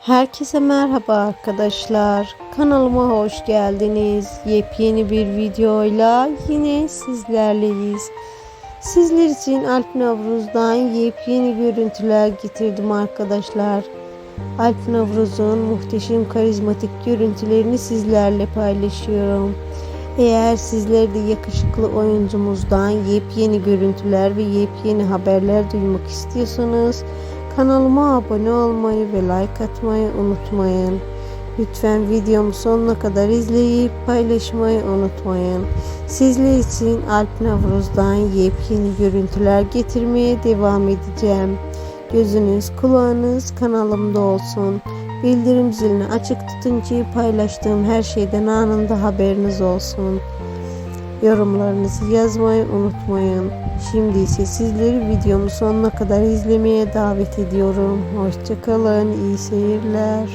Herkese merhaba arkadaşlar. Kanalıma hoş geldiniz. Yepyeni bir videoyla yine sizlerleyiz. Sizler için Alp Navruz'dan yepyeni görüntüler getirdim arkadaşlar. Alp Navruz'un muhteşem karizmatik görüntülerini sizlerle paylaşıyorum. Eğer sizler de yakışıklı oyuncumuzdan yepyeni görüntüler ve yepyeni haberler duymak istiyorsanız Kanalıma abone olmayı ve like atmayı unutmayın. Lütfen videomu sonuna kadar izleyip paylaşmayı unutmayın. Sizler için Alp Navruz'dan yepyeni görüntüler getirmeye devam edeceğim. Gözünüz kulağınız kanalımda olsun. Bildirim zilini açık tutunca paylaştığım her şeyden anında haberiniz olsun. Yorumlarınızı yazmayı unutmayın. Şimdi ise sizleri videomu sonuna kadar izlemeye davet ediyorum. Hoşçakalın, iyi seyirler.